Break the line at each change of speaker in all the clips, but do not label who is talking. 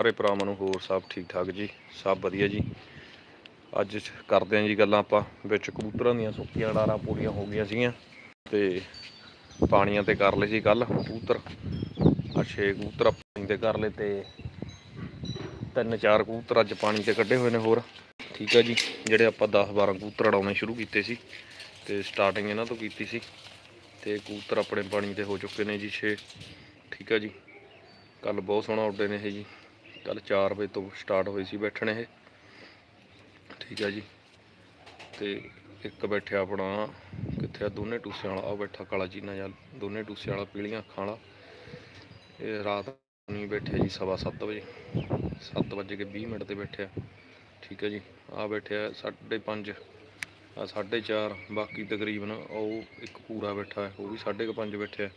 ਸਾਰੇ ਭਰਾਵਾਂ ਨੂੰ ਹੋਰ ਸਭ ਠੀਕ ਠਾਕ ਜੀ, ਸਭ ਵਧੀਆ ਜੀ। ਅੱਜ ਕਰਦੇ ਆਂ ਜੀ ਗੱਲਾਂ ਆਪਾਂ, ਵਿੱਚ ਕਬੂਤਰਾਂ ਦੀਆਂ ਸੁੱਕੀਆਂ ਡਾਰਾਂ ਪੂਰੀਆਂ ਹੋ ਗਈਆਂ ਸੀਗੀਆਂ ਤੇ ਪਾਣੀਆਂ ਤੇ ਕਰ ਲਏ ਸੀ ਕੱਲ ਕਬੂਤਰ। ਆ ਛੇ ਕਬੂਤਰ ਪਾਣੀ ਤੇ ਕਰ ਲਏ ਤੇ ਤਿੰਨ ਚਾਰ ਕਬੂਤਰ ਅੱਜ ਪਾਣੀ ਤੇ ਕੱਢੇ ਹੋਏ ਨੇ ਹੋਰ। ਠੀਕ ਆ ਜੀ, ਜਿਹੜੇ ਆਪਾਂ 10 12 ਕਬੂਤਰ ਉਡਾਉਣੇ ਸ਼ੁਰੂ ਕੀਤੇ ਸੀ ਤੇ ਸਟਾਰਟਿੰਗ ਇਹਨਾਂ ਤੋਂ ਕੀਤੀ ਸੀ ਤੇ ਕਬੂਤਰ ਆਪਣੇ ਪਾਣੀ ਤੇ ਹੋ ਚੁੱਕੇ ਨੇ ਜੀ 6 ਠੀਕ ਆ ਜੀ ਕੱਲ ਬਹੁਤ ਸੋਹਣਾ ਉੱਡੇ ਨੇ ਇਹ ਜੀ। ਕੱਲ 4 ਵਜੇ ਤੋਂ ਸਟਾਰਟ ਹੋਈ ਸੀ ਬੈਠਣ ਇਹ। ਠੀਕ ਹੈ ਜੀ। ਤੇ ਇੱਕ ਬੈਠਿਆ ਆਪਣਾ, ਕਿੱਥੇ ਆ? ਦੋਨੇ ਟੂਸਿਆਂ ਵਾਲਾ ਆ ਬੈਠਾ ਕਾਲਾ ਜੀਨਾ ਜਾਂ ਦੋਨੇ ਟੂਸਿਆਂ ਵਾਲਾ ਪੀਲੀਆਂ ਅੱਖਾਂ ਵਾਲਾ। ਇਹ ਰਾਤ ਨਹੀਂ ਬੈਠਿਆ ਜੀ ਸਵਾ ਸੱਤ ਵਜੇ। 7 ਵਜੇ ਕੇ 20 ਮਿੰਟ ਤੇ ਬੈਠਿਆ। ਠੀਕ ਹੈ ਜੀ। ਆ ਬੈਠਿਆ 5:30 ਆ 4:30 ਬਾਕੀ ਤਕਰੀਬਨ ਉਹ ਇੱਕ ਪੂਰਾ ਬੈਠਾ ਹੈ। ਉਹ ਵੀ 5:30 ਬੈਠਿਆ।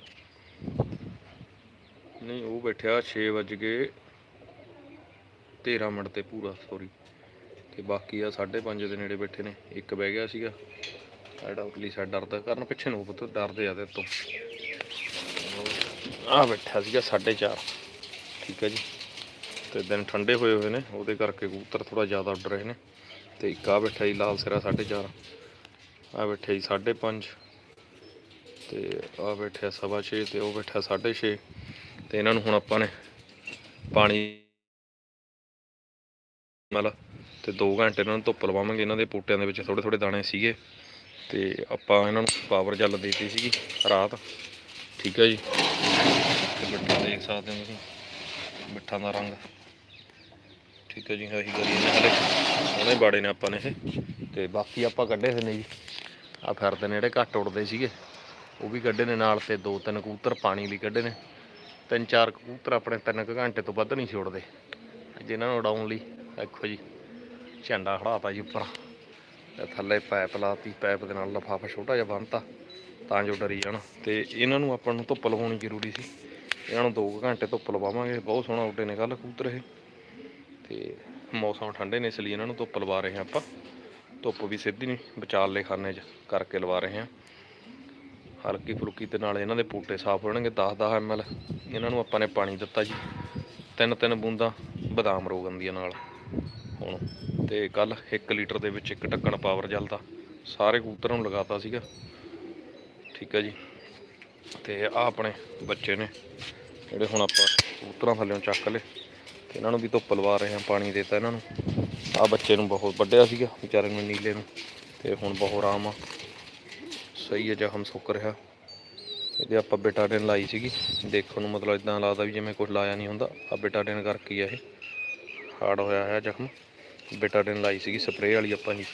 ਨਹੀਂ, ਉਹ ਬੈਠਿਆ 6 ਵਜੇ ਕੇ 13 ਮਿੰਟ ਤੇ ਪੂਰਾ ਸੌਰੀ ਤੇ ਬਾਕੀ ਆ 5:30 ਦੇ ਨੇੜੇ ਬੈਠੇ ਨੇ। ਇੱਕ ਬਹਿ ਗਿਆ ਸੀਗਾ। ਆਹ ਉਤਲੀ ਸਾਈਡ ਡਰਦਾ ਕਰਨ ਪਿੱਛੇ ਨੂੰ, ਪੁੱਤ ਡਰਦੇ ਆ ਤੇ ਤੋਂ। ਆ ਬੈਠਾ ਸੀਗਾ 4:30 ਠੀਕ ਹੈ ਜੀ। ਤੇ ਦਿਨ ਠੰਡੇ ਹੋਏ ਹੋਏ ਨੇ, ਉਹਦੇ ਕਰਕੇ ਕਬੂਤਰ ਥੋੜਾ ਜ਼ਿਆਦਾ ਉੱਡ ਰਹੇ ਨੇ। ਤੇ ਇੱਕ ਆ ਬੈਠਾ ਜੀ ਲਾਲ ਸਿਰਾ 4.5 ਆ ਬੈਠਾ ਜੀ 5.5 ਤੇ ਆ ਬੈਠਿਆ ਸਵਾ ਛੇ ਤੇ ਉਹ ਬੈਠਾ 6.5 ਤੇ ਇਹਨਾਂ ਨੂੰ ਹੁਣ ਆਪਾਂ ਨੇ ਪਾਣੀ ਮਲ ਤੇ 2 ਘੰਟੇ ਇਹਨਾਂ ਨੂੰ ਧੁੱਪ ਲਵਾਵਾਂਗੇ, ਇਹਨਾਂ ਦੇ ਪੂਟਿਆਂ ਦੇ ਵਿੱਚ ਥੋੜੇ ਥੋੜੇ ਦਾਣੇ ਸੀਗੇ ਤੇ ਆਪਾਂ ਇਹਨਾਂ ਨੂੰ ਪਾਵਰ ਜਲ ਦੇਤੀ ਸੀਗੀ ਰਾਤ। ਠੀਕ ਹੈ ਜੀ? ਤੇ ਮਿੱਠਾ ਦੇਖ ਸਕਦੇ ਹੋ ਤੁਸੀਂ, ਮਿੱਠਾ ਦਾ ਰੰਗ। ਠੀਕ ਹੈ ਜੀ ਆਹੀ ਕਰੀ ਨੇ ਹਲੇ ਉਹਨੇ ਬਾੜੇ ਨੇ ਆਪਾਂ ਨੇ ਇਹ। ਤੇ ਬਾਕੀ ਆਪਾਂ ਕੱਢੇ ਹੋਏ ਨੇ ਜੀ। ਆ ਫਿਰਦੇ ਨੇ ਜਿਹੜੇ ਘੱਟ ਉੱਡਦੇ ਸੀਗੇ, ਉਹ ਵੀ ਕੱਢੇ ਨੇ ਨਾਲ ਤੇ ਦੋ ਤਿੰਨ ਕਬੂਤਰ ਪਾਣੀ ਲਈ ਕੱਢੇ ਨੇ। ਤਿੰਨ ਚਾਰ ਕਬੂਤਰ ਆਪਣੇ ਤਿੰਨ ਕੁ ਘੰਟੇ ਤੋਂ ਵੱਧ ਨਹੀਂ ਸੀ ਉੱਡਦੇ। ਜਿਨ੍ਹਾਂ ਨੂੰ ਉਡਾਉਣ ਲਈ ਦੇਖੋ ਜੀ, ਝੰਡਾ ਖੜਾਤਾ ਜੀ ਉੱਪਰ। ਤੇ ਥੱਲੇ ਪਾਈਪ ਲਾਤੀ, ਪਾਈਪ ਦੇ ਨਾਲ ਲਫਾਫਾ ਛੋਟਾ ਜਿਹਾ ਬੰਨਤਾ, ਤਾਂ ਜੋ ਡਰੀ ਜਾਣ। ਤੇ ਇਹਨਾਂ ਨੂੰ ਆਪਾਂ ਨੂੰ ਧੁੱਪ ਲਵਾਉਣੀ ਜ਼ਰੂਰੀ ਸੀ। ਇਹਨਾਂ ਨੂੰ 2 ਘੰਟੇ ਧੁੱਪ ਲਵਾਵਾਂਗੇ। ਬਹੁਤ ਸੋਹਣਾ ਉੱਡੇ ਨੇ ਕੱਲ ਕਬੂਤਰ ਇਹ। ਤੇ ਮੌਸਮ ਠੰਡੇ ਨੇ, ਇਸ ਲਈ ਇਹਨਾਂ ਨੂੰ ਧੁੱਪ ਲਵਾ ਰਹੇ ਹਾਂ ਆਪਾਂ। ਧੁੱਪ ਵੀ ਸਿੱਧੀ ਨਹੀਂ ਵਿਚਾਲ ਵਿਚਾਲੇ ਖਾਨੇ 'ਚ ਕਰਕੇ ਲਵਾ ਰਹੇ ਹਾਂ। ਹਲਕੀ ਫੁਲਕੀ ਤੇ ਨਾਲ ਇਹਨਾਂ ਦੇ ਪੂਟੇ ਸਾਫ਼ ਹੋਣਗੇ 10-10 ml ਇਹਨਾਂ ਨੂੰ ਆਪਾਂ ਨੇ ਪਾਣੀ ਦਿੱਤਾ ਜੀ। ਤਿੰਨ ਤਿੰਨ ਬੂੰਦਾਂ ਬਦਾਮ ਰੋਗਨ ਦੀਆਂ ਨਾਲ। ਹੁਣ ਤੇ ਕੱਲ 1 ਲੀਟਰ ਦੇ ਵਿੱਚ ਇੱਕ ਢੱਕਣ ਪਾਵਰ ਜਲਦਾ। ਸਾਰੇ ਕਬੂਤਰਾਂ ਨੂੰ ਲਗਾਤਾ ਸੀਗਾ। ਠੀਕ ਹੈ ਜੀ। ਤੇ ਆ ਆਪਣੇ ਬੱਚੇ ਨੇ, ਜਿਹੜੇ ਹੁਣ ਆਪਾਂ ਕਬੂਤਰਾਂ ਥੱਲੇੋਂ ਚੱਕ ਲਏ ਤੇ ਇਹਨਾਂ ਨੂੰ ਵੀ ਧੁੱਪ ਲਵਾ ਰਹੇ ਹਾਂ, ਪਾਣੀ ਦੇਤਾ ਇਹਨਾਂ ਨੂੰ। ਆ ਬੱਚੇ ਨੂੰ ਬਹੁਤ ਵੱਡਿਆ ਸੀਗਾ, ਵਿਚਾਰੇ ਨੂੰ ਨੀਲੇ ਨੂੰ। ਤੇ ਹੁਣ ਬਹੁਤ ਆਰਾਮ ਆ। ਸਹੀ ਹੈ, ਜ਼ਖਮ ਸੁੱਕ ਰਿਹਾ। ਇਹਦੇ ਆਪਾਂ ਬੇਟਾਡਿਨ ਲਾਈ ਸੀਗੀ। ਦੇਖਣ ਨੂੰ ਮਤਲਬ ਇਦਾਂ ਲੱਗਦਾ ਵੀ ਜਿਵੇਂ ਕੁਝ ਲਾਇਆ ਨਹੀਂ ਹੁੰਦਾ। ਆ ਬੇਟਾਡਿਨ ਕਰਕੇ ਹੀ ਆ ਇਹ। ਹਾਰਡ ਹੋਇਆ ਹੈ ਜ਼ਖਮ। ਬੇਟਾਡਿਨ ਲਾਈ ਸੀਗੀ, ਸਪਰੇਅ ਵਾਲੀ ਆਪਾਂ ਜੀ।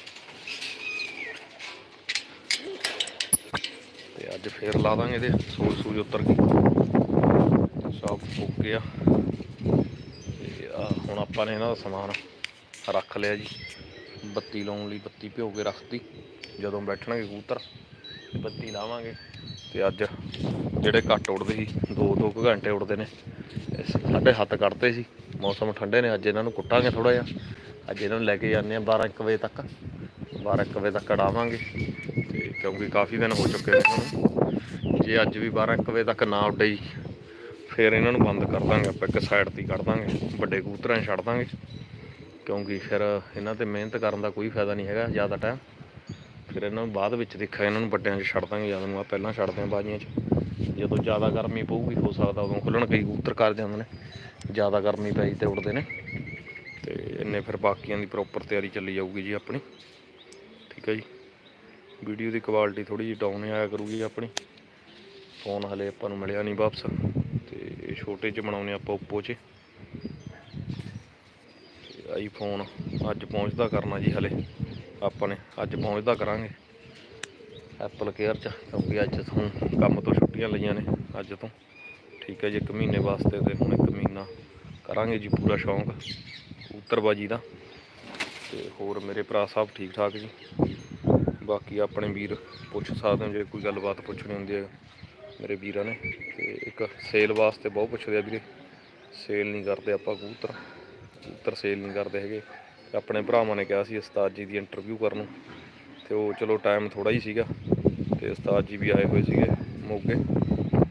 ਤੇ ਅੱਜ ਫੇਰ ਲਾ ਦਾਂਗੇ ਇਹਦੇ, ਸੂਜ ਸੂਜ ਉੱਤਰ ਗਈ ਸਭ ਫੁੱਕ ਗਿਆ ਤੇ ਆ ਹੁਣ ਆਪਾਂ ਨੇ ਇਹਨਾਂ ਦਾ ਸਮਾਨ ਰੱਖ ਲਿਆ ਜੀ। ਬੱਤੀ ਲਾਉਣ ਲਈ ਬੱਤੀ ਭਿਓ ਕੇ ਰੱਖਤੀ। ਜਦੋਂ ਬੈਠਣਗੇ ਕਬੂਤਰ, ਬੱਤੀ ਲਾਵਾਂਗੇ। ਤੇ ਅੱਜ ਜਿਹੜੇ ਘੱਟ ਉੱਡਦੇ ਸੀ, ਦੋ ਦੋ ਕੁ ਘੰਟੇ ਉੱਡਦੇ ਨੇ। ਸਾਡੇ ਹੱਥ ਕੱਢਦੇ ਸੀ। ਮੌਸਮ ਠੰਡੇ ਨੇ, ਅੱਜ ਇਹਨਾਂ ਨੂੰ ਕੁੱਟਾਂਗੇ ਥੋੜਾ ਜਿਹਾ। ਅੱਜ ਇਹਨਾਂ ਨੂੰ ਲੈ ਕੇ ਜਾਂਦੇ ਆ 12 1 ਵਜੇ ਤੱਕ। 12 1 ਵਜੇ ਤੱਕ ਉਡਾਵਾਂਗੇ ਤੇ ਕਿਉਂਕਿ ਕਾਫੀ ਦਿਨ ਹੋ ਚੁੱਕੇ ਨੇ ਇਹਨਾਂ ਨੂੰ। ਜੇ ਅੱਜ ਵੀ 12 1 ਵਜੇ ਤੱਕ ਨਾ ਉੱਡੇ ਫਿਰ ਇਹਨਾਂ ਨੂੰ ਬੰਦ ਕਰ ਦਾਂਗੇ ਆਪਾਂ, ਇੱਕ ਸਾਈਡ ਤੇ ਕੱਢ ਦਾਂਗੇ। ਵੱਡੇ ਕਬੂਤਰਾਂ 'ਚ ਛੱਡ ਦਾਂਗੇ। ਕਿਉਂਕਿ ਫਿਰ ਇਹਨਾਂ ਤੇ ਮਿਹਨਤ ਕਰਨ ਦਾ ਕੋਈ ਫਾਇਦਾ ਨਹੀਂ ਹੈਗਾ ਜ਼ਿਆਦਾ ਟਾਈਮ ਫਿਰ ਇਹਨਾਂ ਨੂੰ ਬਾਅਦ ਵਿੱਚ ਦੇਖਿਆ ਇਹਨਾਂ ਨੂੰ ਵੱਡਿਆਂ 'ਚ ਛੱਡ ਦਾਂਗੇ ਜਦ ਨੂੰ ਆ, ਪਹਿਲਾਂ ਛੱਡਦੇ ਆ ਬਾਜੀਆਂ 'ਚ। ਜਦੋਂ ਜ਼ਿਆਦਾ ਗਰਮੀ ਪਊਗੀ, ਹੋ ਸਕਦਾ ਉਦੋਂ ਖੁੱਲਣ, ਕਈ ਕਬੂਤਰ ਕਰ ਜਾਂਦੇ ਨੇ। ਜ਼ਿਆਦਾ ਗਰਮੀ ਪਈ ਤੇ ਉੱਡਦੇ ਨੇ। ਤੇ ਇੰਨੇ ਫਿਰ ਬਾਕੀਆਂ ਦੀ ਪ੍ਰੋਪਰ ਤਿਆਰੀ ਚੱਲੀ ਜਾਊਗੀ ਜੀ ਆਪਣੀ। ਠੀਕ ਹੈ ਜੀ। ਵੀਡੀਓ ਦੀ ਕੁਆਲਿਟੀ ਥੋੜੀ ਜਿਹੀ ਡਾਊਨ ਆਇਆ ਕਰੂਗੀ ਆਪਣੀ। ਫੋਨ ਹਲੇ ਆਪਾਂ ਨੂੰ ਮਿਲਿਆ ਨਹੀਂ ਵਾਪਸ। ਤੇ ਛੋਟੇ 'ਚ ਬਣਾਉਨੇ ਆਪਾਂ Oppo 'ਚ। ਤੇ ਆਈਫੋਨ ਅੱਜ ਪਹੁੰਚਦਾ ਕਰਨਾ ਜੀ ਹਲੇ। ਆਪਾਂ ਨੇ ਅੱਜ ਪਹੁੰਚਦਾ ਕਰਾਂਗੇ। ਐਪਲ ਕੇਅਰ 'ਚ, ਕਿਉਂਕਿ ਅੱਜ ਤੋਂ ਕੰਮ ਤੋਂ ਛੁੱਟੀਆਂ ਲਈਆਂ ਨੇ ਅੱਜ ਤੋਂ। ਠੀਕ ਹੈ ਜੀ, ਇੱਕ ਮਹੀਨੇ ਵਾਸਤੇ ਤੇ ਹੁਣ ਇੱਕ ਮਹੀਨਾ ਕਰਾਂਗੇ ਜੀ ਪੂਰਾ ਸ਼ੌਂਕ, ਕਬੂਤਰਬਾਜੀ ਦਾ। ਤੇ ਹੋਰ ਮੇਰੇ ਭਰਾ ਸਾਹਿਬ ਠੀਕ ਠਾਕ ਜੀ। ਬਾਕੀ ਆਪਣੇ ਵੀਰ ਪੁੱਛ ਸਕਦੇ ਹੋ, ਜੇ ਕੋਈ ਗੱਲਬਾਤ ਪੁੱਛਣੀ ਹੁੰਦੀ ਹੈ ਮੇਰੇ ਵੀਰਾਂ ਨੇ। ਤੇ ਇੱਕ ਸੇਲ ਵਾਸਤੇ ਬਹੁਤ ਪੁੱਛਦੇ ਆ ਵੀਰੇ। ਸੇਲ ਨਹੀਂ ਕਰਦੇ ਆਪਾਂ ਕਬੂਤਰ ਕਬੂਤਰ ਸੇਲ ਨਹੀਂ ਕਰਦੇ ਹੈਗੇ। ਆਪਣੇ ਭਰਾਵਾਂ ਨੇ ਕਿਹਾ ਸੀ ਉਸਤਾਦ ਜੀ ਦੀ ਇੰਟਰਵਿਊ ਕਰਨ ਨੂੰ। ਤੇ ਉਹ ਚਲੋ ਟਾਈਮ ਥੋੜਾ ਹੀ ਸੀਗਾ। ਤੇ ਉਸਤਾਦ ਜੀ ਵੀ ਆਏ ਹੋਏ ਸੀਗੇ। ਮੋਗੇ।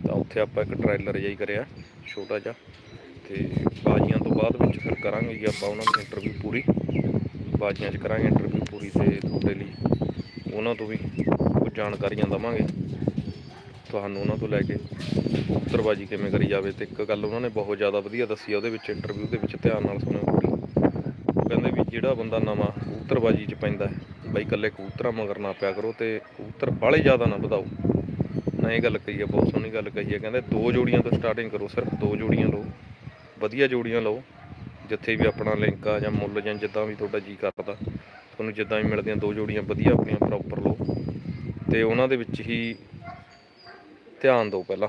ਤਾਂ ਉੱਥੇ ਆਪਾਂ ਇੱਕ ਟ੍ਰੇਲਰ ਜਿਹਾ ਹੀ ਕਰਿਆ, ਛੋਟਾ ਜਿਹਾ। ਤੇ ਬਾਜੀਆਂ ਤੋਂ ਬਾਅਦ ਵਿੱਚ ਫਿਰ ਕਰਾਂਗੇ ਜੀ ਆਪਾਂ ਉਹਨਾਂ ਦੀ ਇੰਟਰਵਿਊ ਪੂਰੀ। ਬਾਜੀਆਂ 'ਚ ਕਰਾਂਗੇ ਇੰਟਰਵਿਊ ਪੂਰੀ ਤੇ ਤੁਹਾਡੇ ਲਈ ਉਹਨਾਂ ਤੋਂ ਵੀ ਕੁਝ ਜਾਣਕਾਰੀਆਂ ਦਵਾਂਗੇ ਤੁਹਾਨੂੰ ਉਹਨਾਂ ਤੋਂ ਲੈ ਕੇ ਕਬੂਤਰਬਾਜੀ ਕਿਵੇਂ ਕਰੀ ਜਾਵੇ ਤੇ ਇੱਕ ਗੱਲ ਉਹਨਾਂ ਨੇ ਬਹੁਤ ਜ਼ਿਆਦਾ ਵਧੀਆ ਦੱਸੀ ਆ, ਉਹਦੇ ਵਿੱਚ ਇੰਟਰਵਿਊ ਦੇ ਵਿੱਚ ਧਿਆਨ ਨਾਲ ਸੁਣਿਓ ਪੂਰੀ। ਉਹ ਕਹਿੰਦੇ ਵੀ ਜਿਹੜਾ ਬੰਦਾ ਨਵਾਂ ਕਬੂਤਰਬਾਜੀ 'ਚ ਪੈਂਦਾ ਹੈ, ਬਈ ਇਕੱਲੇ ਕਬੂਤਰਾਂ ਮਗਰ ਨਾ ਪਿਆ ਕਰੋ ਤੇ ਕਬੂਤਰ ਬਾਹਲੇ ਜ਼ਿਆਦਾ ਨਾ ਵਧਾਓ। ਨਾ ਇਹ ਗੱਲ ਕਹੀ ਹੈ ਬਹੁਤ ਸੋਹਣੀ ਗੱਲ ਕਹੀ ਹੈ ਕਹਿੰਦੇ ਦੋ ਜੋੜੀਆਂ ਤੋਂ ਸਟਾਰਟਿੰਗ ਕਰੋ ਸਿਰਫ, ਦੋ ਜੋੜੀਆਂ ਲਓ, ਵਧੀਆ ਜੋੜੀਆਂ ਲਓ, ਜਿੱਥੇ ਵੀ ਆਪਣਾ ਲਿੰਕ ਆ ਜਾਂ ਮੁੱਲ ਜਾਂ ਜਿੱਦਾਂ ਵੀ ਤੁਹਾਡਾ ਜੀ ਕਰਦਾ, ਤੁਹਾਨੂੰ ਜਿੱਦਾਂ ਵੀ ਮਿਲਦੀਆਂ ਦੋ ਜੋੜੀਆਂ ਵਧੀਆ ਆਪਣੀਆਂ ਪ੍ਰੋਪਰ ਲਓ, ਤੇ ਉਹਨਾਂ ਦੇ ਵਿੱਚ ਹੀ ਧਿਆਨ ਦਿਓ ਪਹਿਲਾਂ,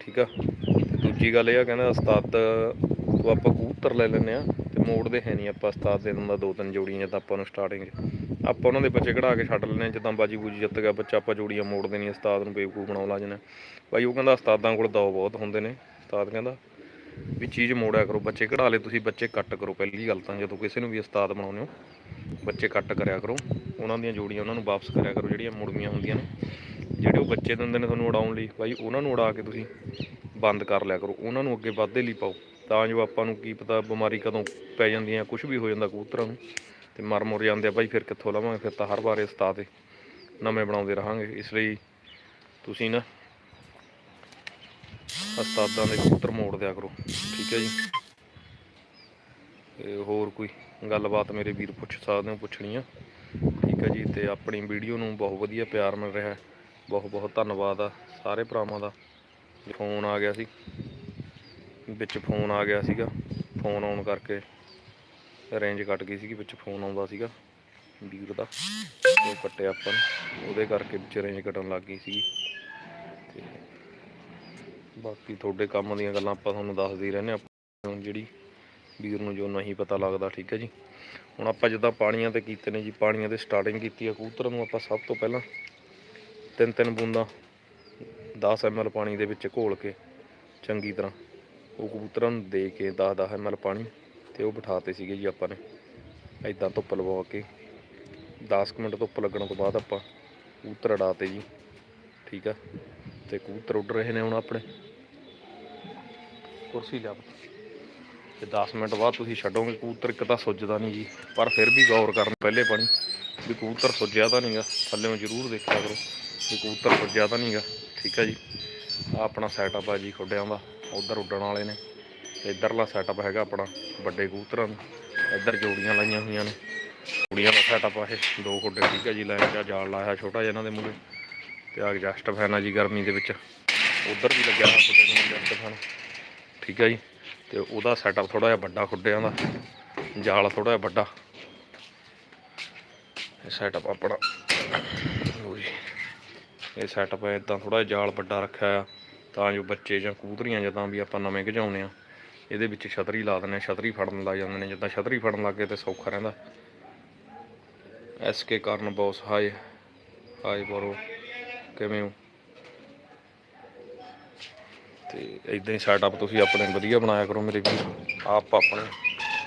ਠੀਕ ਆ? ਤੇ ਦੂਜੀ ਗੱਲ ਇਹ ਆ, ਕਹਿੰਦਾ ਉਸਤਾਦ ਤੋਂ ਆਪਾਂ ਕਬੂਤਰ ਲੈ ਲੈਂਦੇ ਆ ਮੋੜਦੇ ਹੈ ਨਹੀਂ ਆਪਾਂ ਉਸਤਾਦ ਦੇ ਦਿੰਦਾ ਦੋ ਤਿੰਨ ਜੋੜੀਆਂ ਜਦ ਆਪਾਂ ਨੂੰ ਸਟਾਰਟਿੰਗ 'ਚ ਆਪਾਂ ਉਹਨਾਂ ਦੇ ਬੱਚੇ ਕਢਾ ਕੇ ਛੱਡ ਲੈਂਦੇ ਆ ਜਿੱਦਾਂ ਬਾਜੀ ਬੂਜੀ ਜਿੱਤ ਗਿਆ ਬੱਚਾ, ਆਪਾਂ ਜੋੜੀਆਂ ਮੋੜਦੇ ਨਹੀਂ ਉਸਤਾਦ ਨੂੰ ਬੇਵਕੂਫ ਬਣਾਉਣ ਲੱਗ ਜਾਂਦੇ ਹਾਂ। ਬਾਈ ਉਹ ਕਹਿੰਦਾ ਉਸਤਾਦਾਂ ਕੋਲ ਦਓ ਬਹੁਤ ਹੁੰਦੇ ਨੇ, ਉਸਤਾਦ ਕਹਿੰਦਾ ਵੀ ਚੀਜ਼ ਮੋੜਿਆ ਕਰੋ, ਬੱਚੇ ਕਢਾ ਲਏ, ਤੁਸੀਂ ਬੱਚੇ ਕੱਟ ਕਰੋ ਪਹਿਲੀ ਗੱਲ ਤਾਂ, ਜਦੋਂ ਕਿਸੇ ਨੂੰ ਵੀ ਉਸਤਾਦ ਬਣਾਉਂਦੇ ਹੋ, ਬੱਚੇ ਕੱਟ ਕਰਿਆ ਕਰੋ, ਉਹਨਾਂ ਦੀਆਂ ਜੋੜੀਆਂ ਉਹਨਾਂ ਨੂੰ ਵਾਪਸ ਕਰਿਆ ਕਰੋ, ਜਿਹੜੀਆਂ ਮੁੜਵੀਆਂ ਹੁੰਦੀਆਂ ਨੇ, ਜਿਹੜੇ ਉਹ ਬੱਚੇ ਦਿੰਦੇ ਨੇ ਤੁਹਾਨੂੰ ਉਡਾਉਣ ਲਈ, ਬਾਈ ਉਹਨਾਂ ਨੂੰ ਉਡਾ ਕੇ ਤੁਸੀਂ ਬੰਦ ਕਰ ਲਿਆ ਕਰੋ, ਉਹਨਾਂ ਨੂੰ ਅੱਗੇ ਵਾਧੇ ਲਈ ਪਾਓ ਤਾਂ ਜੋ ਆਪਾਂ ਨੂੰ ਕੀ ਪਤਾ ਬਿਮਾਰੀ ਕਦੋਂ ਪੈ ਜਾਂਦੀ ਹੈ ਕੁਝ ਵੀ ਹੋ ਜਾਂਦਾ ਕਬੂਤਰਾਂ ਨੂੰ। ਤੇ ਮਰ ਮੁਰ ਜਾਂਦੇ ਆ ਬਾਈ ਫਿਰ ਕਿੱਥੋਂ ਲਵਾਂਗੇ? ਫਿਰ ਤਾਂ ਹਰ ਵਾਰ ਇਹ 'ਤੇ ਨਵੇਂ ਬਣਾਉਂਦੇ ਰਹਾਂਗੇ। ਇਸ ਲਈ ਤੁਸੀਂ ਨਾ ਉਸਤਾਦਾਂ ਦੇ ਕਬੂਤਰ ਮੋੜ ਦਿਆ ਕਰੋ। ਠੀਕ ਹੈ ਜੀ? ਤੇ ਹੋਰ ਕੋਈ ਗੱਲਬਾਤ ਮੇਰੇ ਵੀਰ ਪੁੱਛ ਸਕਦੇ ਹੋ, ਪੁੱਛਣੀ ਆ? ਠੀਕ ਹੈ ਜੀ, ਤੇ ਆਪਣੀ ਵੀਡੀਓ ਨੂੰ ਬਹੁਤ ਵਧੀਆ ਪਿਆਰ ਮਿਲ ਰਿਹਾ ਬਹੁਤ ਬਹੁਤ ਧੰਨਵਾਦ ਆ ਸਾਰੇ ਭਰਾਵਾਂ ਦਾ। ਫੋਨ ਆ ਗਿਆ ਸੀ। ਵਿੱਚ ਫੋਨ ਆ ਗਿਆ ਸੀਗਾ। ਫੋਨ ਆਉਣ ਕਰਕੇ ਰੇਂਜ ਕੱਟ ਗਈ ਸੀਗੀ, ਵਿੱਚ ਫੋਨ ਆਉਂਦਾ ਸੀਗਾ ਵੀਰ ਦਾ। ਉਹ ਕੱਟਿਆ ਆਪਾਂ ਨੂੰ। ਉਹਦੇ ਕਰਕੇ ਵਿੱਚ ਰੇਂਜ ਕੱਟਣ ਲੱਗ ਗਈ ਸੀਗੀ। ਬਾਕੀ ਤੁਹਾਡੇ ਕੰਮ ਦੀਆਂ ਗੱਲਾਂ ਆਪਾਂ ਤੁਹਾਨੂੰ ਦੱਸਦੇ ਹੀ ਰਹਿੰਦੇ ਆਪਾਂ ਜਿਹੜੀ ਵੀਰ ਨੂੰ ਜੋ ਨਹੀਂ ਪਤਾ ਲੱਗਦਾ, ਠੀਕ ਹੈ ਜੀ। ਹੁਣ ਆਪਾਂ ਜਿੱਦਾਂ ਪਾਣੀਆਂ ਤੇ ਕੀਤੇ ਨੇ ਜੀ, ਪਾਣੀਆਂ ਤੇ ਸਟਾਰਟਿੰਗ ਕੀਤੀ ਆ ਕਬੂਤਰ ਨੂੰ ਆਪਾਂ ਸਭ ਤੋਂ ਪਹਿਲਾਂ ਤਿੰਨ ਤਿੰਨ ਬੂੰਦਾਂ 10 ml ਪਾਣੀ ਦੇ ਵਿੱਚ ਘੋਲ ਕੇ ਚੰਗੀ ਤਰ੍ਹਾਂ ਉਹ ਕਬੂਤਰਾਂ ਨੂੰ ਦੇ ਕੇ 10 10 ml ਪਾਣੀ ਤੇ ਉਹ ਬਿਠਾਤੇ ਸੀਗੇ ਜੀ ਆਪਾਂ ਨੇ। ਐਦਾਂ ਧੁੱਪ ਲਵਾ ਕੇ 10 ਕੁ ਮਿੰਟ ਧੁੱਪ ਲੱਗਣ ਤੋਂ ਬਾਅਦ ਆਪਾਂ ਕਬੂਤਰ ਅੜਾਤੇ ਜੀ। ਠੀਕ ਆ? ਤੇ ਕਬੂਤਰ ਉੱਡ ਰਹੇ ਨੇ ਹੁਣ ਆਪਣੇ। ਕੁਰਸੀ ਲਿਆ ਤੇ 10 ਮਿੰਟ ਬਾਅਦ ਤੁਸੀਂ ਛੱਡੋਗੇ ਕਬੂਤਰ, ਇੱਕ ਤਾਂ ਸੁੱਜਦਾ ਨਹੀਂ ਜੀ। ਪਰ ਫਿਰ ਵੀ ਗੌਰ ਕਰਨ ਪਹਿਲੇ ਪਾਣੀ ਵੀ ਕਬੂਤਰ ਸੁੱਜਿਆ ਤਾਂ ਨਹੀਂਗਾ ਥੱਲੇੋਂ ਜ਼ਰੂਰ ਦੇਖਿਆ ਕਰੋ ਵੀ ਕਬੂਤਰ ਸੁੱਜਿਆ ਤਾਂ ਨਹੀਂਗਾ ਠੀਕ ਆ ਜੀ? ਆ ਆਪਣਾ ਸੈਟਅਪ ਆ ਜੀ ਖੁੱਡਿਆਂ ਦਾ। ਉਧਰ ਉੱਡਣ ਵਾਲੇ ਨੇ। ਇਧਰਲਾ ਸੈਟਅਪ ਹੈਗਾ ਆਪਣਾ ਵੱਡੇ ਕਬੂਤਰਾਂ ਨੂੰ ਇੱਧਰ ਜੋੜੀਆਂ ਲਾਈਆਂ ਹੋਈਆਂ ਨੇ। ਜੋੜੀਆਂ ਦਾ ਸੈਟਅਪ ਆ ਇਹ। ਦੋ ਖੁੱਡੇ ਠੀਕ ਹੈ ਜੀ, ਲਾਇਆ ਜਾਂ, ਜਾਲ ਲਾਇਆ ਛੋਟਾ ਜਿਹਾ ਇਹਨਾਂ ਦੇ ਮੂਹਰੇ। ਤੇ ਆ ਐਗਜ਼ਾਸਟ ਫੈਨ ਆ ਜੀ ਗਰਮੀ ਦੇ ਵਿੱਚ। ਉਧਰ ਵੀ ਲੱਗਿਆ ਹੋਇਆ ਖੁੱਡੇ ਨੂੰ ਐਗਜ਼ਾਸਟ ਫੈਨ ਠੀਕ ਆ ਜੀ। ਤੇ ਉਹਦਾ ਸੈਟਅਪ ਥੋੜਾ ਜਿਹਾ ਵੱਡਾ ਖੁੱਡਿਆਂ ਦਾ। ਜਾਲ ਥੋੜਾ ਜਿਹਾ ਵੱਡਾ। ਇਹ ਸੈਟਅਪ ਆਪਣਾ। ਲਓ ਜੀ। ਇਹ ਸੈਟਅਪ ਹੈ ਇਦਾਂ ਥੋੜਾ ਜਾਲ ਵੱਡਾ ਰੱਖਿਆ ਆ। ਤਾਂ ਜੋ ਬੱਚੇ ਜਾਂ ਕੂਤਰੀਆਂ ਜਦੋਂ ਵੀ ਆਪਾਂ ਨਵੇਂ ਗਜਾਉਨੇ ਆ ਇਹਦੇ ਵਿੱਚ ਛਤਰੀ ਲਾ ਦਿੰਦੇ ਆ ਛਤਰੀ ਫੜਨ ਲੱਗ ਜਾਂਦੇ ਨੇ, ਜਿੱਦਾਂ ਛਤਰੀ ਫੜਨ ਲੱਗੇ ਤੇ ਸੌਖਾ ਰਹਿੰਦਾ। ਐਸ ਕੇ ਕਾਰਨ ਬੌਸ ਹਾਈ ਹਾਏ ਬਰੋ, ਕਿਵੇਂ ਹੋ? ਤੇ ਇਦਾਂ ਹੀ ਸੈਟਅਪ ਤੁਸੀਂ ਆਪਣੇ ਵਧੀਆ ਬਣਾਇਆ ਕਰੋ ਮੇਰੇ ਵੀ ਆਪ ਆਪਣੇ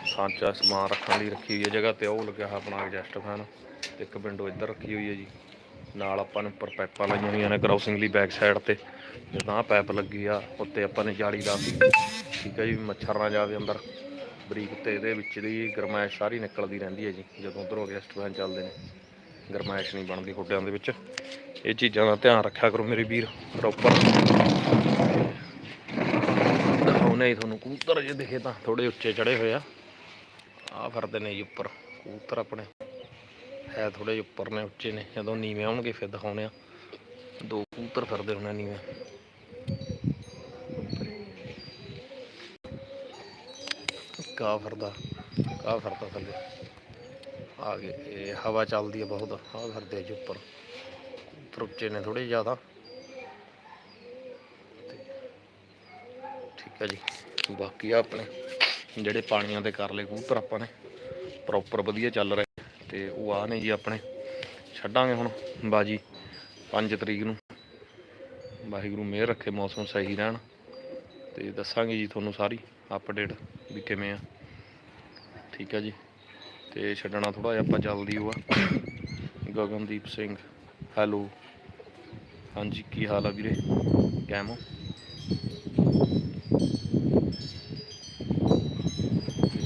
ਸਾਂਚਾ ਸਮਾਨ ਰੱਖਣ ਲਈ ਰੱਖੀ ਹੋਈ ਹੈ ਜਗ੍ਹਾ ਤੇ ਉਹ ਲੱਗਿਆ ਹੋਇਆ ਆਪਣਾ ਐਡਜਸਟ ਫੈਨ ਇੱਕ ਵਿੰਡੋ ਇੱਧਰ ਰੱਖੀ ਹੋਈ ਹੈ ਜੀ। ਨਾਲ ਆਪਾਂ ਨੇ ਉੱਪਰ ਪਾਈਪਾਂ ਲਾਈਆਂ ਹੋਈਆਂ ਨੇ ਕਰਾਉਸਿੰਗ ਲਈ ਬੈਕ ਸਾਈਡ ਤੇ। ਜਿੱਦਾਂ ਆਹ ਪਾਈਪ ਲੱਗੀ ਆ, ਉੱਤੇ ਆਪਾਂ ਨੇ ਜਾਲੀ ਲਾ ਠੀਕ ਹੈ ਜੀ, ਮੱਛਰ ਨਾ ਜਾਵੇ ਅੰਦਰ। ਬਰੀਕ ਤੇ ਇਹਦੇ ਵਿੱਚ ਦੀ ਗਰਮਾਇਸ਼ ਸਾਰੀ ਨਿਕਲਦੀ ਰਹਿੰਦੀ ਹੈ ਜੀ, ਜਦੋਂ ਉਧਰੋਂ ਐਡਜਸਟ ਫੈਨ ਚੱਲਦੇ ਨੇ। ਗਰਮਾਇਸ਼ ਨਹੀਂ ਬਣਦੀ ਖੁੱਡਿਆਂ ਦੇ ਵਿੱਚ। ਇਹ ਚੀਜ਼ਾਂ ਦਾ ਧਿਆਨ ਰੱਖਿਆ ਕਰੋ ਮੇਰੇ ਵੀਰ ਪ੍ਰੋਪਰ ਦਿਖਾਉਣੇ ਹੀ ਤੁਹਾਨੂੰ, ਕਬੂਤਰ ਜੇ ਦਿਖੇ ਤਾਂ ਥੋੜੇ ਉੱਚੇ ਚੜੇ ਹੋਏ ਆ। ਆ ਫਿਰਦੇ ਨੇ ਜੀ ਉੱਪਰ, ਕਬੂਤਰ ਆਪਣੇ। ਹੈ ਥੋੜੇ ਜਿਹੇ ਉੱਪਰ ਨੇ, ਉੱਚੇ ਨੇ। ਜਦੋਂ ਨੀਵੇਂ ਆਉਣਗੇ ਫਿਰ ਦਿਖਾਉਣੇ ਆ। ਦੋ ਕਬੂਤਰ ਫਿਰਦੇ ਹੋਣੇ ਨੀਵੇਂ। ਕਾ ਫਿਰਦਾ ਕਾ ਫਿਰਦਾ ਥੱਲੇ। ਆ ਗਏ, ਇਹ ਹਵਾ ਚੱਲਦੀ ਹੈ ਬਹੁਤ, ਆ ਫਿਰਦੇ ਆ ਜੀ ਉੱਪਰ। ਕਬੂਤਰ ਉੱਚੇ ਨੇ ਥੋੜੇ ਜ਼ਿਆਦਾ। ਠੀਕ ਹੈ ਜੀ। ਬਾਕੀ ਆ ਆਪਣੇ, ਜਿਹੜੇ ਪਾਣੀਆਂ ਤੇ ਕਰ ਲਏ ਕਬੂਤਰ ਆਪਾਂ ਨੇ ਪ੍ਰੋਪਰ ਵਧੀਆ ਚੱਲ ਰਹੇ। ਤੇ ਉਹ ਆ ਨੇ ਜੀ ਆਪਣੇ। ਛੱਡਾਂਗੇ ਹੁਣ ਬਾਜੀ 5 ਤਰੀਕ ਨੂੰ। ਵਾਹਿਗੁਰੂ ਮਿਹਰ ਰੱਖੇ, ਮੌਸਮ ਸਹੀ ਰਹਿਣ। ਤੇ ਦੱਸਾਂਗੇ ਜੀ ਤੁਹਾਨੂੰ ਸਾਰੀ ਅਪਡੇਟ ਵੀ ਕਿਵੇਂ ਆ। ਠੀਕ ਆ ਜੀ। ਤੇ ਛੱਡਣਾ ਥੋੜਾ ਜਿਹਾ ਆਪਾਂ ਜਲਦੀ ਹੋਆ। ਗਗਨਦੀਪ ਸਿੰਘ, ਹੈਲੋ। ਹਾਂਜੀ, ਕੀ ਹਾਲ ਆ ਵੀਰੇ? ਕੈਮ ਹੋ?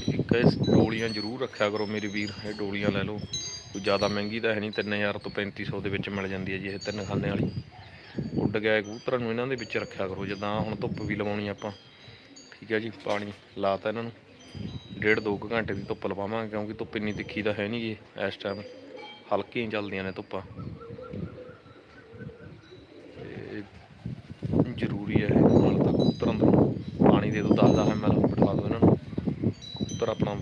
ਇੱਕ ਇਹ ਡੋਲੀਆਂ ਜ਼ਰੂਰ ਰੱਖਿਆ ਕਰੋ ਮੇਰੇ ਵੀਰ, ਇਹ ਡੋਲੀਆਂ ਲੈ ਲਓ। ਕੋਈ ਜ਼ਿਆਦਾ ਮਹਿੰਗੀ ਤਾਂ ਹੈ ਨਹੀਂ 3000 ਤੋਂ 3500 ਦੇ ਵਿੱਚ ਮਿਲ ਜਾਂਦੀ ਹੈ ਜੀ ਇਹ ਤਿੰਨ ਖਾਨੇ ਵਾਲੀ। ਉੱਡ ਗਿਆ ਇਹ ਕਬੂਤਰਾਂ ਨੂੰ ਇਹਨਾਂ ਦੇ ਵਿੱਚ ਰੱਖਿਆ ਕਰੋ, ਜਿੱਦਾਂ ਹੁਣ ਧੁੱਪ ਵੀ ਲਵਾਉਣੀ ਆਪਾਂ। ਠੀਕ ਹੈ ਜੀ, ਪਾਣੀ ਲਾਤਾ ਇਹਨਾਂ ਨੂੰ। ਡੇਢ ਦੋ ਕੁ ਘੰਟੇ ਦੀ ਧੁੱਪ ਲਵਾਵਾਂਗੇ, ਕਿਉਂਕਿ ਧੁੱਪ ਇੰਨੀ ਤਿੱਖੀ ਤਾਂ ਹੈ ਨਹੀਂ ਜੀ ਇਸ ਟਾਈਮ ਹਲਕੀਆਂ ਚੱਲਦੀਆਂ ਨੇ ਧੁੱਪਾਂ। ਤੇ ਜ਼ਰੂਰੀ ਹੈ ਨਾਲ ਤਾਂ ਕਬੂਤਰਾਂ ਨੂੰ ਪਾਣੀ ਦੇ ਦਿਓ 10-10 ਐਮਐਲ ਬਿਠਾ ਦਿਓ ਇਹਨਾਂ ਨੂੰ। ਕਬੂਤਰ ਆਪਣਾ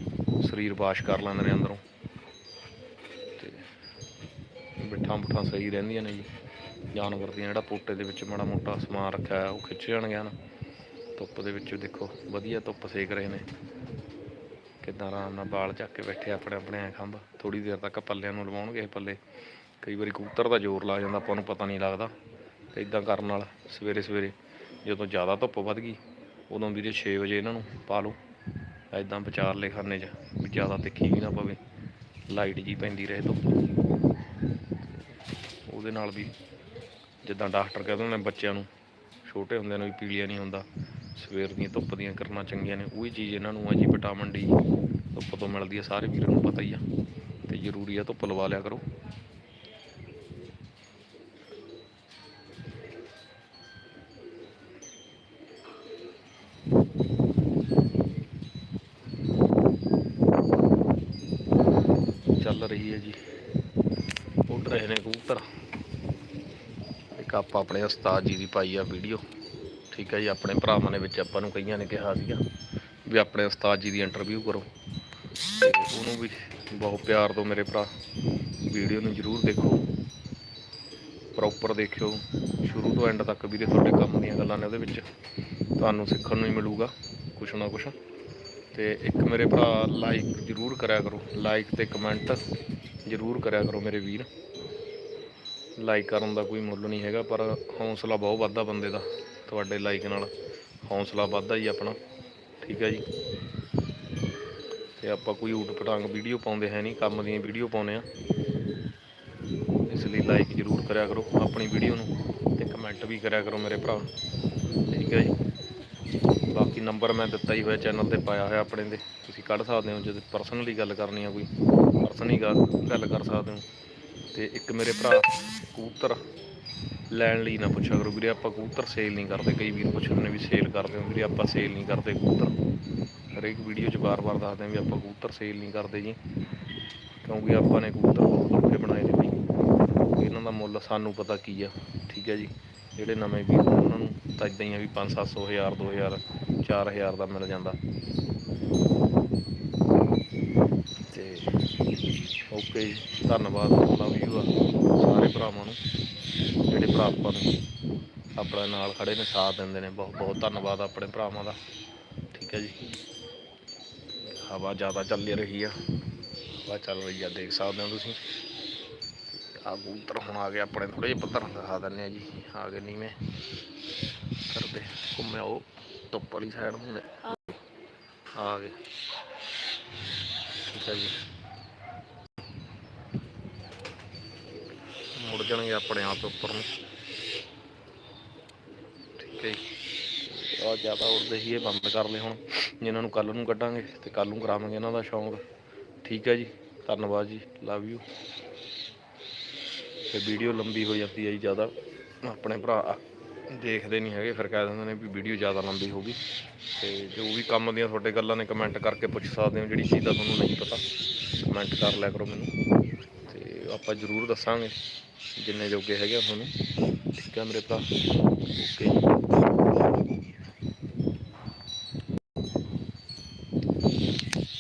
ਸਰੀਰ ਵਾਸ਼ ਕਰ ਲੈਂਦੇ ਨੇ ਅੰਦਰੋਂ। ਤੇ ਬਿੱਠਾਂ ਬੁੱਠਾਂ ਸਹੀ ਰਹਿੰਦੀਆਂ ਨੇ ਜੀ। ਜਾਨਵਰ ਦੀਆਂ ਜਿਹੜਾ ਪੋਟੇ ਦੇ ਵਿੱਚ ਮਾੜਾ ਮੋਟਾ ਸਮਾਨ ਰੱਖਿਆ ਉਹ ਖਿੱਚ ਜਾਣਗੇ ਨਾ। ਧੁੱਪ ਦੇ ਵਿੱਚ ਦੇਖੋ, ਵਧੀਆ ਧੁੱਪ ਸੇਕ ਰਹੇ ਨੇ। ਕਿੱਦਾਂ ਆਰਾਮ ਨਾਲ ਬਾਲ ਚੱਕ ਕੇ ਬੈਠੇ ਆਪਣੇ ਆਪਣੇ ਐਂ ਖੰਭ। ਥੋੜੀ ਦੇਰ ਤੱਕ ਪੱਲਿਆਂ ਨੂੰ ਲਵਾਉਣਗੇ ਇਹ ਪੱਲੇ। ਕਈ ਵਾਰੀ ਕਬੂਤਰ ਦਾ ਜ਼ੋਰ ਲਾ ਜਾਂਦਾ, ਆਪਾਂ ਨੂੰ ਪਤਾ ਨਹੀਂ ਲੱਗਦਾ। ਤੇ ਇਦਾਂ ਕਰਨ ਨਾਲ ਸਵੇਰੇ ਸਵੇਰੇ ਜਦੋਂ ਜ਼ਿਆਦਾ ਧੁੱਪ ਵੱਧ ਗਈ, ਉਦੋਂ ਵੀਰੇ 6 ਵਜੇ ਇਹਨਾਂ ਨੂੰ ਪਾ ਲਓ। ਐਦਾਂ ਵਿਚਾਰ ਲੈ ਖਾਨੇ 'ਚ, ਵੀ ਜ਼ਿਆਦਾ ਤਿੱਖੀ ਵੀ ਨਾ ਪਵੇ, ਲਾਈਟ ਜੀ ਪੈਂਦੀ ਰਹੇ ਧੁੱਪ। ਉਹਦੇ ਨਾਲ ਵੀ ਜਿੱਦਾਂ ਡਾਕਟਰ ਕਹਿੰਦੇ ਨੇ, ਬੱਚਿਆਂ ਨੂੰ, ਛੋਟੇ ਹੁੰਦਿਆਂ ਨੂੰ ਵੀ ਪੀਲੀਆ ਨਹੀਂ ਹੁੰਦਾ। ਸਵੇਰ ਦੀਆਂ ਧੁੱਪ ਦੀਆਂ ਕਰਨਾ ਚੰਗੀਆਂ ਨੇ, ਉਹੀ ਚੀਜ਼ ਇਹਨਾਂ ਨੂੰ ਆ ਜੀ ਵਿਟਾਮਿਨ ਡੀ ਧੁੱਪ ਤੋਂ ਮਿਲਦੀ ਆ, ਸਾਰੇ ਵੀਰਾਂ ਨੂੰ ਪਤਾ ਹੀ ਆ। ਤੇ ਜ਼ਰੂਰੀ ਆ ਧੁੱਪ ਲਵਾ ਲਿਆ ਕਰੋ। ਚੱਲ ਰਹੀ ਹੈ ਜੀ। ਉੱਡ ਰਹੇ ਨੇ ਕਬੂਤਰ। ਇੱਕ ਆਪਾਂ ਆਪਣੇ ਉਸਤਾਦ ਜੀ ਦੀ ਪਾਈ ਆ ਵੀਡੀਓ ਠੀਕ ਹੈ ਜੀ, ਆਪਣੇ ਭਰਾਵਾਂ ਨੇ ਵਿੱਚ ਆਪਾਂ ਨੂੰ ਕਈਆਂ ਨੇ ਕਿਹਾ ਸੀਗਾ ਵੀ ਆਪਣੇ ਉਸਤਾਦ ਜੀ ਦੀ ਇੰਟਰਵਿਊ ਕਰੋ। ਤੇ ਉਹਨੂੰ ਵੀ ਬਹੁਤ ਪਿਆਰ ਦਿਓ ਮੇਰੇ ਭਰਾ ਵੀਡੀਓ ਨੂੰ ਜਰੂਰ ਦੇਖੋ। ਪ੍ਰੋਪਰ ਦੇਖਿਓ, ਸ਼ੁਰੂ ਤੋਂ ਐਂਡ ਤੱਕ ਵੀਰੇ ਤੁਹਾਡੇ ਕੰਮ ਦੀਆਂ ਗੱਲਾਂ ਨੇ ਉਹਦੇ ਵਿੱਚ, ਤੁਹਾਨੂੰ ਸਿੱਖਣ ਨੂੰ ਹੀ ਮਿਲੂਗਾ, ਕੁਛ ਨਾ ਕੁਛ। ਤੇ ਇੱਕ ਮੇਰੇ ਭਰਾ ਲਾਈਕ ਜਰੂਰ ਕਰਿਆ ਕਰੋ ਲਾਈਕ ਤੇ ਕਮੈਂਟ ਜਰੂਰ ਕਰਿਆ ਕਰੋ ਮੇਰੇ ਵੀਰ। ਲਾਈਕ ਕਰਨ ਦਾ ਕੋਈ ਮੁੱਲ ਨਹੀਂ ਹੈਗਾ, ਪਰ ਹੌਸਲਾ ਬਹੁਤ ਵੱਧਦਾ ਬੰਦੇ ਦਾ। ਤੁਹਾਡੇ ਲਾਈਕ ਨਾਲ ਹੌਸਲਾ ਵੱਧਦਾ ਜੀ ਆਪਣਾ, ਠੀਕ ਹੈ ਜੀ। ਤੇ ਆਪਾਂ ਕੋਈ ਊਟ ਪਟਾਂਗ ਵੀਡੀਓ ਪਾਉਂਦੇ ਹੈ ਨਹੀਂ, ਕੰਮ ਦੀਆਂ ਵੀਡੀਓ ਪਾਉਂਦੇ ਆ ਇਸ ਲਈ ਲਾਈਕ ਜਰੂਰ ਕਰਿਆ ਕਰੋ ਆਪਣੀ ਵੀਡੀਓ ਨੂੰ ਤੇ ਕਮੈਂਟ ਵੀ ਕਰਿਆ ਕਰੋ ਮੇਰੇ ਭਰਾ ਠੀਕ ਹੈ ਜੀ। ਬਾਕੀ ਨੰਬਰ ਮੈਂ ਦਿੱਤਾ ਹੀ ਹੋਇਆ ਚੈਨਲ ਤੇ ਪਾਇਆ ਹੋਇਆ ਆਪਣੇ ਦੇ ਤੁਸੀਂ ਕੱਢ ਸਕਦੇ ਹੋ ਜੇ ਪਰਸਨਲੀ ਗੱਲ ਕਰਨੀ ਆ ਕੋਈ ਪਰਸਨਲੀ ਗੱਲ ਗੱਲ ਕਰ ਸਕਦੇ ਹੋ। ਤੇ ਇੱਕ ਮੇਰੇ ਭਰਾ ਕਬੂਤਰ ਲੈਣ ਲਈ ਨਾ ਪੁੱਛਿਆ ਕਰੋ ਵੀਰੇ, ਆਪਾਂ ਕਬੂਤਰ ਸੇਲ ਨਹੀਂ ਕਰਦੇ, ਕਈ ਵੀਰ ਪੁੱਛਦੇ ਨੇ ਵੀ ਸੇਲ ਕਰਦੇ ਹੋ ਵੀਰੇ, ਆਪਾਂ ਸੇਲ ਨਹੀਂ ਕਰਦੇ ਕਬੂਤਰ। ਹਰੇਕ ਵੀਡੀਓ 'ਚ ਵਾਰ ਵਾਰ ਦੱਸਦੇ ਹਾਂ ਵੀ ਆਪਾਂ ਕਬੂਤਰ ਸੇਲ ਨਹੀਂ ਕਰਦੇ ਜੀ, ਕਿਉਂਕਿ ਆਪਾਂ ਨੇ ਕਬੂਤਰ ਬਹੁਤ ਔਖੇ ਬਣਾਏ ਨੇ ਬਈ ਇਹਨਾਂ ਦਾ ਮੁੱਲ ਸਾਨੂੰ ਪਤਾ ਕੀ ਆ, ਠੀਕ ਹੈ ਜੀ। ਜਿਹੜੇ ਨਵੇਂ ਵੀਰ ਨੇ ਉਹਨਾਂ ਨੂੰ ਤਾਂ ਇਦਾਂ ਹੀ ਆ ਵੀ 5 700 1000 2000 4000 ਦਾ ਮਿਲ ਜਾਂਦਾ। ਤੇ ਓਕੇ ਜੀ, ਧੰਨਵਾਦ ਲਵ ਯੂ ਆ, ਸਾਰੇ ਭਰਾਵਾਂ ਨੂੰ। ਜਿਹੜੇ ਭਰਾ ਆਪਾਂ ਨੂੰ ਆਪਣੇ ਨਾਲ ਖੜੇ ਨੇ, ਸਾਥ ਦਿੰਦੇ ਨੇ। ਬਹੁਤ ਬਹੁਤ ਧੰਨਵਾਦ ਆਪਣੇ ਭਰਾਵਾਂ ਦਾ। ਠੀਕ ਹੈ ਜੀ। ਹਵਾ ਜ਼ਿਆਦਾ ਚੱਲ ਰਹੀ ਆ। ਹਵਾ ਚੱਲ ਰਹੀ ਆ, ਦੇਖ ਸਕਦੇ ਹੋ ਤੁਸੀਂ। ਆ ਕਬੂਤਰ ਹੁਣ ਆ ਗਏ ਆਪਣੇ ਥੋੜੇ ਜਿਹੇ ਪੱਧਰ ਦਿਖਾ ਦਿੰਦੇ ਆ ਜੀ। ਆ ਗਏ ਨੀਵੇਂ। ਕਰਦੇ ਘੁੰਮਿਆ ਉਹ ਧੁੱਪ ਵਾਲੀ ਸਾਈਡ ਨੂੰ ਆ ਗਏ। ਠੀਕ ਹੈ ਜੀ। ਮੁੜ ਜਾਣਗੇ ਆਪਣੇ ਆਪ ਉੱਪਰ ਨੂੰ। ਠੀਕ ਹੈ ਜੀ। ਆ ਜ਼ਿਆਦਾ ਉੜਦੇ ਸੀ ਇਹ ਬੰਦ ਕਰ ਲਏ ਹੁਣ। ਇਹਨਾਂ ਨੂੰ ਕੱਲ ਨੂੰ ਕੱਢਾਂਗੇ ਤੇ ਕੱਲ ਨੂੰ ਕਰਾਵਾਂਗੇ ਇਹਨਾਂ ਦਾ ਸ਼ੌਂਕ। ਠੀਕ ਹੈ ਜੀ। ਧੰਨਵਾਦ ਜੀ। ਲਵ ਯੂ ਤੇ ਵੀਡੀਓ ਲੰਬੀ ਹੋ ਜਾਂਦੀ ਹੈ ਜੀ ਜ਼ਿਆਦਾ। ਆਪਣੇ ਭਰਾ ਦੇਖਦੇ ਨਹੀਂ ਹੈਗੇ, ਫਿਰ ਕਹਿ ਦਿੰਦੇ ਨੇ ਵੀ ਵੀਡੀਓ ਜ਼ਿਆਦਾ ਲੰਬੀ ਹੋ ਗਈ। ਤੇ ਜੋ ਵੀ ਕੰਮ ਦੀਆਂ ਤੁਹਾਡੇ ਗੱਲਾਂ ਨੇ ਕਮੈਂਟ ਕਰਕੇ ਪੁੱਛ ਸਕਦੇ ਹੋ, ਜਿਹੜੀ ਚੀਜ਼ ਦਾ ਤੁਹਾਨੂੰ ਨਹੀਂ ਪਤਾ, ਕਮੈਂਟ ਕਰ ਲਿਆ ਕਰੋ ਮੈਨੂੰ। ਤੇ ਆਪਾਂ ਜ਼ਰੂਰ ਦੱਸਾਂਗੇ। ਜਿੰਨੇ ਜੋਗੇ ਹੈਗੇ ਆ ਤੁਹਾਨੂੰ ਠੀਕ ਹੈ ਮੇਰੇ ਭਰਾ ਓਕੇ।